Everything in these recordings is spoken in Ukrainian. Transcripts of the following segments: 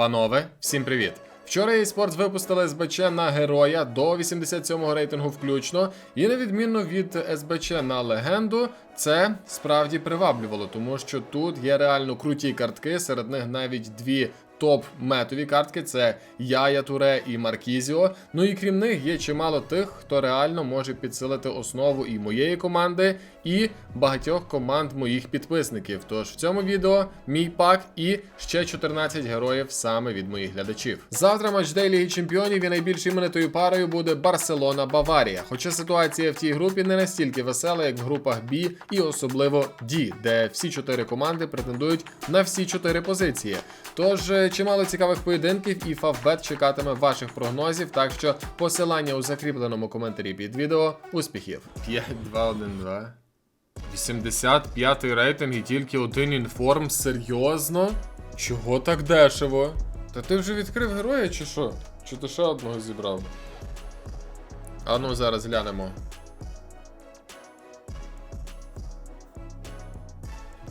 Панове, всім привіт! Вчора eSports випустили СБЧ на героя до 87-го рейтингу включно, і на відміну від СБЧ на легенду, це справді приваблювало, тому що тут є реально круті картки, серед них навіть дві топ-метові картки це Яя Туре і Маркізіо. Ну і крім них є чимало тих, хто реально може підсилити основу і моєї команди, і багатьох команд моїх підписників. Тож в цьому відео мій пак і ще 14 героїв саме від моїх глядачів. Завтра матчдей Ліги Чемпіонів і найбільш іменитою парою буде Барселона-Баварія. Хоча ситуація в тій групі не настільки весела, як в групах B і особливо D, де всі чотири команди претендують на всі чотири позиції. Тож е, чимало цікавих поєдинків, і Фавбет чекатиме ваших прогнозів. Так що посилання у закріпленому коментарі під відео. Успіхів! 5-2-1-2. 85 рейтинг і тільки один інформ. Серйозно? Чого так дешево? Та ти вже відкрив героя чи що? Чи ти ще одного зібрав? А ну зараз глянемо.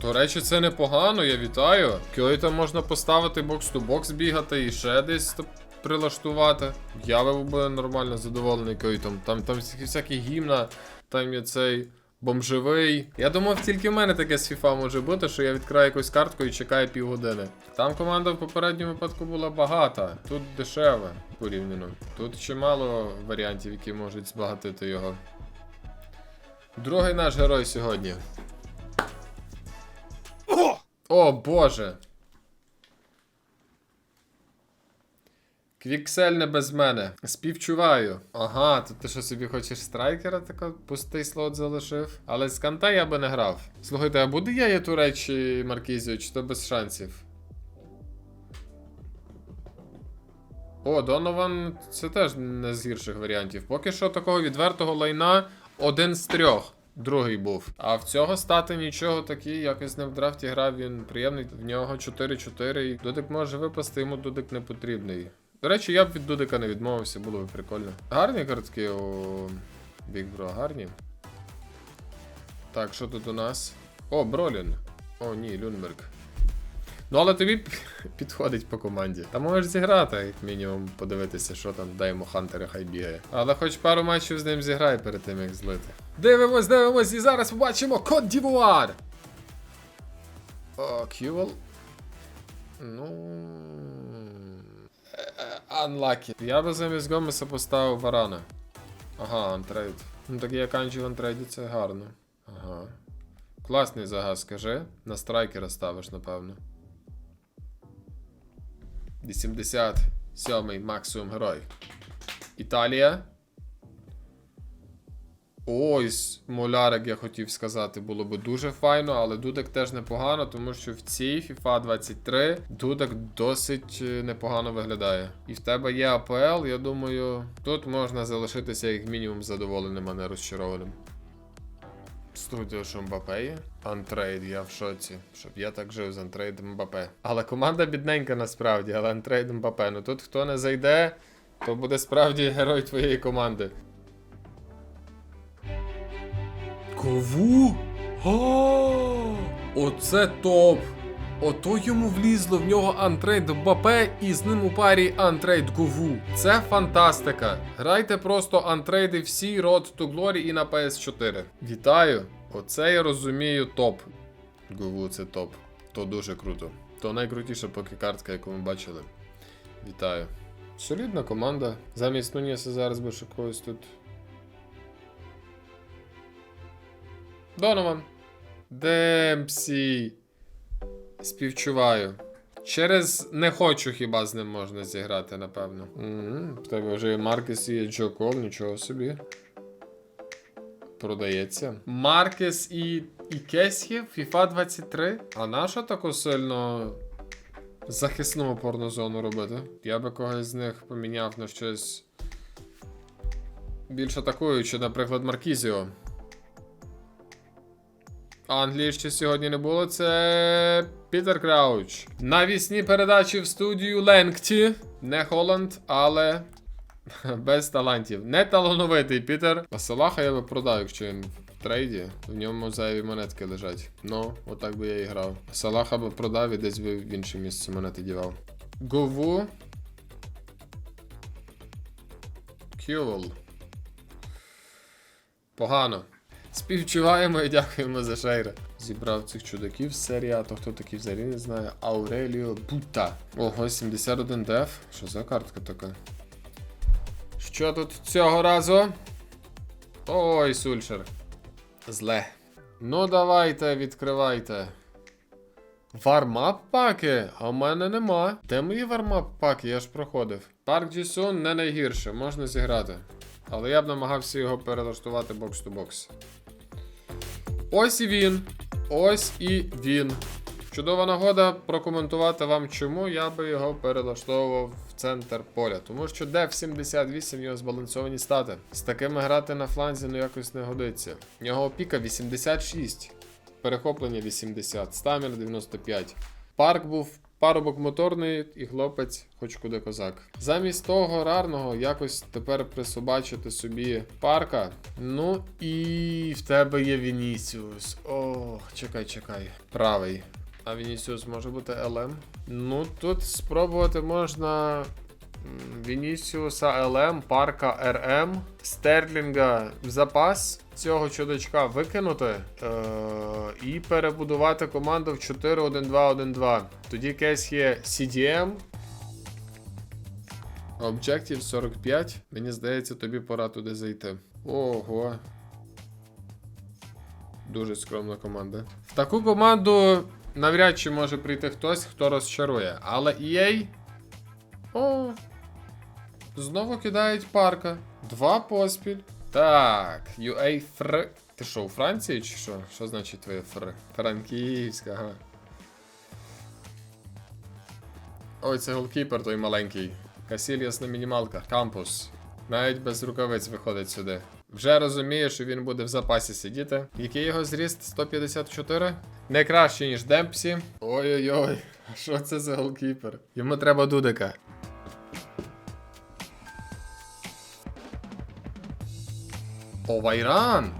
До речі, це непогано, я вітаю. Там можна поставити бокс-ту-бокс бігати і ще десь прилаштувати. Я би був нормально задоволений Кьойтом. Там, там всякі- гімна, там є цей бомжевий. Я думав, тільки в мене таке з FIFA може бути, що я відкриваю якусь картку і чекаю півгодини. Там команда в попередньому випадку була багата, тут дешеве порівняно. Тут чимало варіантів, які можуть збагатити його. Другий наш герой сьогодні. О, боже. Квіксель не без мене. Співчуваю. Ага, то ти що собі хочеш страйкера, тако пустий слот залишив. Але з канта я би не грав. Слухайте, а буде я є Туре чи Маркізіо, чи то без шансів? О, Донован це теж не з гірших варіантів. Поки що такого відвертого лайна один з трьох. Другий був. А в цього стати нічого такий, якось не в драфті грав, він приємний. В нього 4-4. і Дудик може випасти, йому Дудик не потрібний. До речі, я б від Дудика не відмовився, було б прикольно. Гарні картки у Бігбро, гарні. Так, що тут у нас? О, Бролін. О, ні, Люнберг. Ну, але тобі підходить по команді. Та можеш зіграти, як мінімум, подивитися, що там даємо Хантера, хай бігає. Але хоч пару матчів з ним зіграй перед тим, як злити. Дивимось, дивимось, і зараз побачимо Кот Дівуар. Кювел. Ну. е, е, Unlucky. Я би замість Гомеса поставив Варана. Ага, антрейд. Ну так як Анджі в антрейді, це гарно. Ага. Класний загаз, скажи. На страйкера ставиш, напевно. 87-й максимум герой. Італія. Ось, Молярик, я хотів сказати, було би дуже файно, але Дудек теж непогано, тому що в цій FIFA 23 Дудек досить е, непогано виглядає. І в тебе є АПЛ, я думаю, тут можна залишитися як мінімум задоволеним, а не розчарованим. Студіо, що Мбапе є? Антрейд, я в шоці. Щоб я так жив з антрейдом Мбапе. Але команда бідненька насправді, але антрейд Мбапе. Ну тут хто не зайде, то буде справді герой твоєї команди. Кову? О, Оце топ! Ото йому влізло в нього антрейд Мбапе і з ним у парі антрейд Гову. Це фантастика. Грайте просто антрейди всі Road to Glory і на PS4. Вітаю! Оце я розумію топ. Гову це топ. То дуже круто. То найкрутіша поки картка, яку ми бачили. Вітаю. Солідна команда. Замість Нуніса зараз би когось тут. Донован. Демпсі. Співчуваю. Через не хочу хіба з ним можна зіграти, напевно. В тебе вже є Маркес і Джо Кол, нічого собі. Продається. Маркес і, і Кесхів, FIFA 23. А нащо таку сильно захисну опорну зону робити? Я би когось з них поміняв на щось більш атакуюче, наприклад, Маркізіо. Англії ще сьогодні не було. Це Пітер Крауч. Навісні передачі в студію Ленкті. Не Холланд, але без талантів. Не талановитий Пітер. А Салаха я би продав, якщо він в трейді. В ньому зайві монетки лежать. Ну, отак би я і грав. Салаха би продав і десь би в інше місце монети дівав. Гову. Кюл. Погано. Співчуваємо і дякуємо за шейра. Зібрав цих чудаків з серії, а то хто такий взагалі не знає. Ауреліо Бута. Ого, 71 деф. Що за картка така? Що тут цього разу? Ой, Сульшер. Зле. Ну, давайте, відкривайте. Вармап паки? А в мене нема. Де мої вармап паки? Я ж проходив. Парк Джісун не найгірше, можна зіграти. Але я б намагався його перелаштувати бокс-то-бокс. Ось і він. Ось і він. Чудова нагода прокоментувати вам, чому я би його перелаштовував в центр поля. Тому що деф 78 його збалансовані стати. З такими грати на фланзі ну якось не годиться. В нього піка 86, перехоплення 80, стамір 95. Парк був парубок моторний і хлопець, хоч куди козак. Замість того рарного якось тепер присобачити собі парка. Ну і в тебе є Вінісіус. Ох, чекай, чекай. Правий. А Вінісіус може бути ЛМ? Ну тут спробувати можна. Вінісіуса ЛМ, Парка РМ, Стерлінга в запас цього чудачка викинути е- і перебудувати команду в 4-1-2-1-2. Тоді кейс є CDM. Objective 45. Мені здається, тобі пора туди зайти. Ого. Дуже скромна команда. В таку команду навряд чи може прийти хтось, хто розчарує. Але EA. О. Знову кидають парка. Два поспіль. Так, UA Фр. Ти що, у Франції чи що? Що значить твоє Фр? Франківська, ага. Ой, це голкіпер той маленький. Касіліас на мінімалках. Кампус. Навіть без рукавиць виходить сюди. Вже розуміє, що він буде в запасі сидіти. Який його зріст? 154? Не краще, ніж Демпсі. Ой-ой-ой, що це за голкіпер? Йому треба дудика. О, Вайран!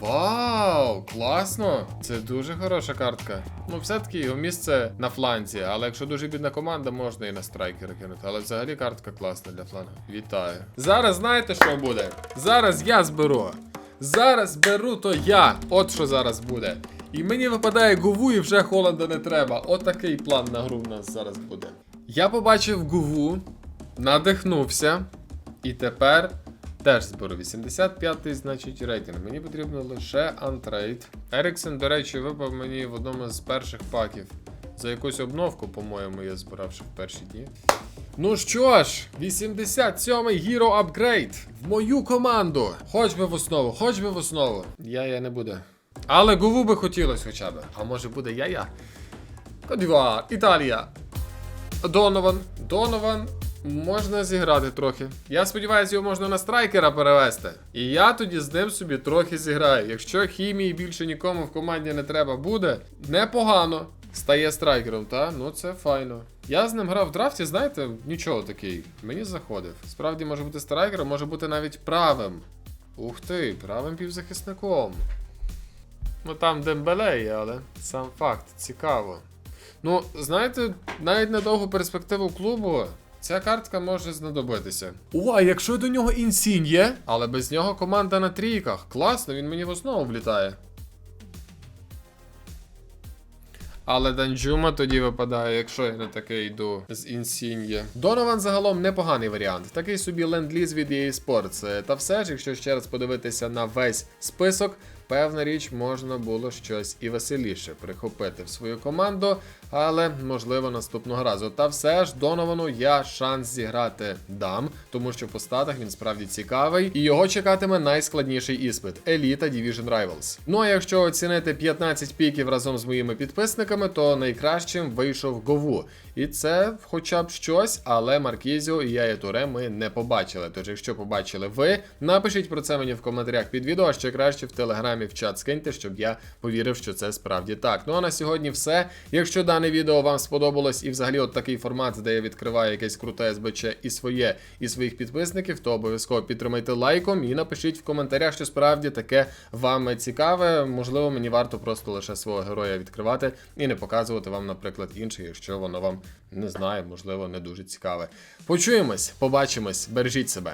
Вау, класно! Це дуже хороша картка. Ну, все-таки його місце на фланзі, але якщо дуже бідна команда, можна і на страйкера кинути. Але взагалі картка класна для флангу. Вітаю. Зараз знаєте, що буде? Зараз я зберу. Зараз беру то я. От що зараз буде. І мені випадає Гуву, і вже Холланда не треба. Отакий план на гру в нас зараз буде. Я побачив Гуву, надихнувся, і тепер Теж зберу 85-й, значить, рейтинг. Мені потрібно лише антрейд. Еріксен, до речі, випав мені в одному з перших паків. За якусь обновку, по-моєму, я збирав ще в перші дні. Ну що ж, 87-й Hero Upgrade в мою команду. Хоч би в основу, хоч би в основу. Я я не буде. Але Гуву би хотілося хоча б. А може буде я-я? Кодівар, Італія. Донован. Донован. Можна зіграти трохи. Я сподіваюся, його можна на страйкера перевести. І я тоді з ним собі трохи зіграю. Якщо хімії більше нікому в команді не треба буде, непогано. Стає страйкером, та? Ну це файно. Я з ним грав в драфті, знаєте, нічого такий. Мені заходив. Справді може бути страйкером, може бути навіть правим. Ух ти, правим півзахисником. Ну там Дембеле є, але сам факт, цікаво. Ну, знаєте, навіть на довгу перспективу клубу ця картка може знадобитися. О, а якщо до нього інсінь є? Але без нього команда на трійках. Класно, він мені в основу влітає. Але Данджума тоді випадає, якщо я не таке йду з інсіньє. Донован загалом непоганий варіант. Такий собі ленд-ліз від EA Sports. Та все ж, якщо ще раз подивитися на весь список, певна річ можна було щось і веселіше прихопити в свою команду, але можливо наступного разу. Та все ж Доновану я шанс зіграти дам, тому що по статах він справді цікавий, і його чекатиме найскладніший іспит Еліта Division Rivals. Ну а якщо оцінити 15 піків разом з моїми підписниками, то найкращим вийшов Гову. І це хоча б щось, але Маркізіо і Яя Туре ми не побачили. Тож, якщо побачили ви, напишіть про це мені в коментарях під відео, а ще краще в телеграмі телеграмі в чат скиньте, щоб я повірив, що це справді так. Ну а на сьогодні все. Якщо дане відео вам сподобалось і взагалі от такий формат, де я відкриваю якесь круте СБЧ і своє, і своїх підписників, то обов'язково підтримайте лайком і напишіть в коментарях, що справді таке вам цікаве. Можливо, мені варто просто лише свого героя відкривати і не показувати вам, наприклад, інший, якщо воно вам не знаю, можливо, не дуже цікаве. Почуємось, побачимось, бережіть себе.